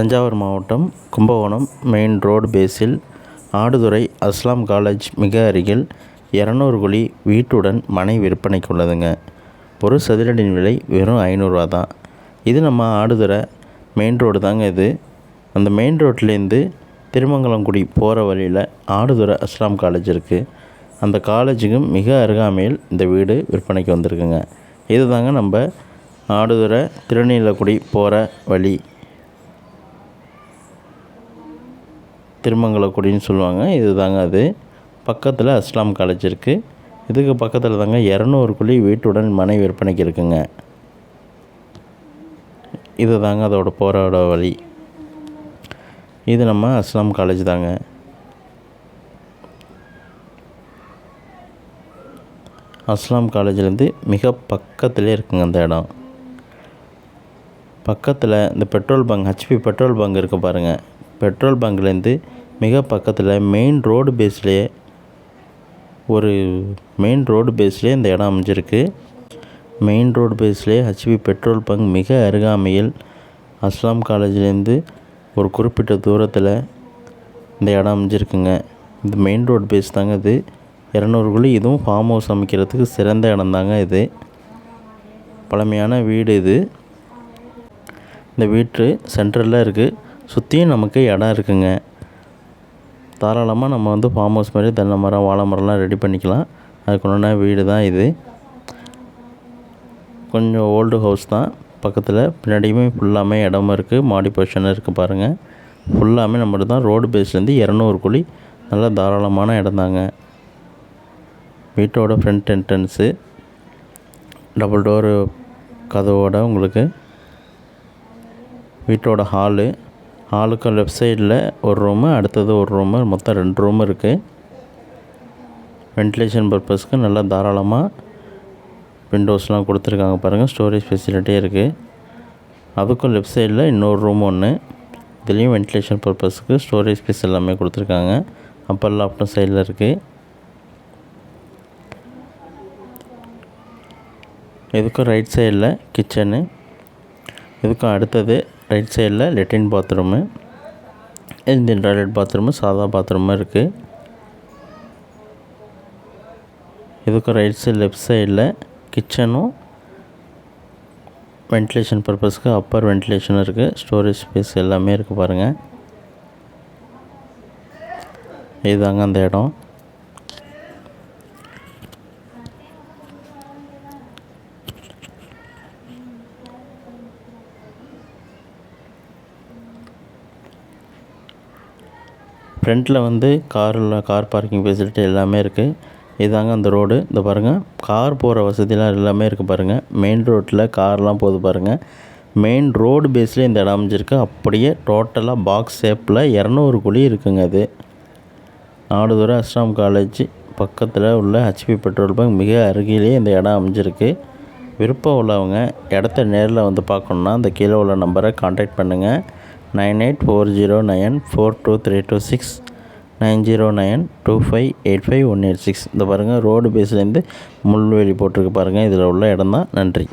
தஞ்சாவூர் மாவட்டம் Kumbakonam main road பேஸில் ஆடுதுறை அஸ்லாம் காலேஜ் மிக அருகில் இரநூறு குழி வீட்டுடன் மனை விற்பனைக்கு உள்ளதுங்க ஒரு சதுரடியின் விலை வெறும் ஐநூறுரூவா தான். இது நம்ம ஆடுதுறை மெயின் ரோடு தாங்க இது. அந்த மெயின் ரோட்லேருந்து திருமங்கலங்குடி போகிற வழியில் ஆடுதுறை அஸ்லாம் காலேஜ் இருக்குது அந்த காலேஜுக்கும் மிக அருகாமையில் இந்த வீடு விற்பனைக்கு வந்திருக்குங்க. இது தாங்க நம்ம ஆடுதுறை திருநீலக்குடி போகிற வழி. திருமங்கலக்குடின்னு சொல்லுவாங்க. இது தாங்க அது. பக்கத்தில் அஸ்லாம் காலேஜ் இருக்குது இதுக்கு பக்கத்தில் தாங்க இரநூறு குழி வீட்டுடன் மனை விற்பனைக்கு இருக்குங்க. இது தாங்க அதோட போராட வழி. இது நம்ம அஸ்லாம் காலேஜ் தாங்க. அஸ்லாம் காலேஜ்லேருந்து மிக பக்கத்துலேயே இருக்குங்க அந்த இடம். பக்கத்தில் இந்த petrol bunk HP petrol bunk இருக்குது பாருங்கள் பெட்ரோல் பங்க்லேருந்து மிக பக்கத்தில் மெயின் ரோடு பேஸ்லேயே ஒரு மெயின் ரோடு பேஸ்லேயே இந்த இடம் அமைஞ்சிருக்கு. மெயின் ரோடு பேஸ்லேயே ஹச்பி பெட்ரோல் பங்க் மிக அருகாமையில் அஸ்லாம் காலேஜ்லேருந்து ஒரு குறிப்பிட்ட தூரத்தில் இந்த இடம் அமைஞ்சிருக்குங்க. இது மெயின் ரோடு பேஸ் தாங்க இது. இரநூறு குழி இதுவும் ஃபார்ம் ஹவுஸ் அமைக்கிறதுக்கு சிறந்த இடம் தாங்க இது. பழமையான வீடு இது. இந்த வீட்டு சென்டரில் இருக்குது சுற்றியும் நமக்கு இடம் இருக்குங்க. தாராளமாக நம்ம வந்து ஃபார்ம் ஹவுஸ் மாதிரி தென்னை மரம் வாழை மரம்லாம் ரெடி பண்ணிக்கலாம். அதுக்குண்டான வீடு தான் இது. கொஞ்சம் ஓல்டு ஹவுஸ் தான். பக்கத்தில் பின்னாடியுமே ஃபுல்லாமே இடமும் இருக்குது மாடி பொசிஷனாக இருக்குது பாருங்கள் ஃபுல்லாமே நம்மளுக்கு தான் ரோடு பேஸ்லேருந்து இரநூறு குழி. நல்லா தாராளமான இடம் தாங்க. வீட்டோட ஃப்ரண்ட் என்ட்ரன்ஸு டபுள் டோரு கதவோட உங்களுக்கு வீட்டோட ஹாலு ஹாலுக்கு லெஃப்ட் சைடில் ஒரு ரூமு அடுத்தது ஒரு ரூமு மொத்தம் ரெண்டு ரூம் இருக்குது வென்டிலேஷன் பர்பஸ்க்கு நல்லா தாராளமாக விண்டோஸ்லாம் கொடுத்துருக்காங்க பாருங்கள் ஸ்டோரேஜ் ஃபெசிலிட்டியே இருக்குது அதுக்கும் லெஃப்ட் சைடில் இன்னொரு ரூம் ஒன்று இதுலேயும் வென்டிலேஷன் பர்பஸ்க்கு ஸ்டோரேஜ் ஸ்பேஸ் எல்லாமே கொடுத்துருக்காங்க. அப்பர் லாப்டும் சைடில் இருக்குது இதுக்கும் ரைட் சைடில் கிச்சனு இதுக்கும் அடுத்தது ரைட் சைடில் லெட்டின் பாத்ரூமு இந்தியன் டாய்லெட் பாத்ரூமு சாதா பாத்ரூமும் இருக்குது இதுக்கும் ரைட் சைடு லெஃப்ட் சைடில் கிச்சனும் வென்டிலேஷன் பர்பஸ்க்கு அப்பர் வென்டிலேஷனும் இருக்குது ஸ்டோரேஜ் ஸ்பேஸ் எல்லாமே இருக்குது பாருங்கள் இதுதாங்க அந்த இடம். ஃப்ரண்ட்டில் வந்து காரில் கார் பார்க்கிங் ஃபெசிலிட்டி எல்லாமே இருக்குது இதாங்க அந்த ரோடு இந்த பாருங்கள் கார் போகிற வசதிலாம் எல்லாமே இருக்குது பாருங்கள் மெயின் ரோட்டில் கார்லாம் போகுது பாருங்கள் மெயின் ரோடு பேஸ்லேயே இந்த இடம் அமைஞ்சிருக்கு. அப்படியே டோட்டலாக பாக்ஸ் ஷேப்பில் இரநூறு குழி இருக்குங்க அது. நாடுதுறை அஸ்லாம் காலேஜ் பக்கத்தில் உள்ள ஹெச்பி பெட்ரோல் பங்க் மிக அருகிலேயே இந்த இடம் அமைஞ்சிருக்கு. விருப்பம் உள்ளவங்க இடத்த நேரில் வந்து பார்க்கணுன்னா அந்த கீழே உள்ள நம்பரை காண்டாக்ட் பண்ணுங்கள் nine eight four zero nine four two three two six nine zero nine two five eight five one eight six. இந்த பாருங்கள் ரோடு பேஸ்லேருந்து முள்வேலி போட்டிருக்கு பாருங்கள் இதில் உள்ள இடம் தான் நன்றி.